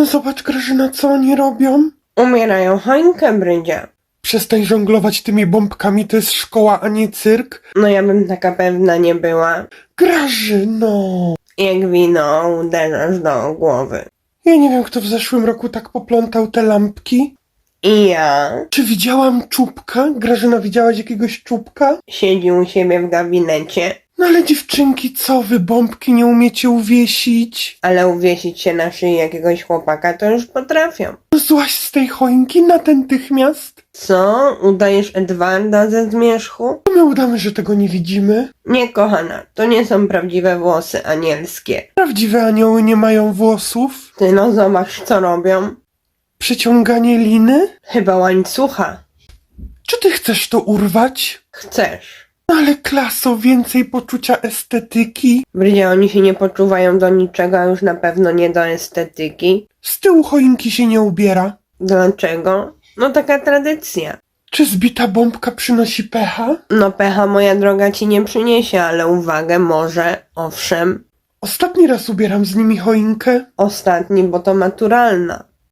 No zobacz, Grażyna, co oni robią? Umierają choinkę, Brydzia. Przestań żonglować tymi bombkami, to jest szkoła, a nie cyrk. No ja bym taka pewna nie była. Grażyno! Jak wino uderzasz do głowy. Ja nie wiem, kto w zeszłym roku tak poplątał te lampki. I ja Czy widziałam czubka? Grażyna, widziałaś jakiegoś czubka? siedzi u siebie w gabinecie, No ale dziewczynki, co wy bombki nie umiecie uwiesić? ale uwiesić się na szyi jakiegoś chłopaka to już potrafią. No złaź z tej choinki natychmiast. Co? Udajesz Edwarda ze zmierzchu? To my udamy, że tego nie widzimy. Nie, kochana, to nie są prawdziwe włosy anielskie. Prawdziwe anioły nie mają włosów. Ty no zobacz, co robią. Przeciąganie liny? Chyba łańcucha. Czy ty chcesz to urwać? Chcesz. No ale klaso, więcej poczucia estetyki. Brydzia, oni się nie poczuwają do niczego, a już na pewno nie do estetyki. Z tyłu choinki się nie ubiera. Dlaczego? No taka tradycja. Czy zbita bombka przynosi pecha? No pecha, moja droga, ci nie przyniesie, ale uwagę może, owszem. Ostatni raz ubieram z nimi choinkę. Ostatni, bo to maturalna.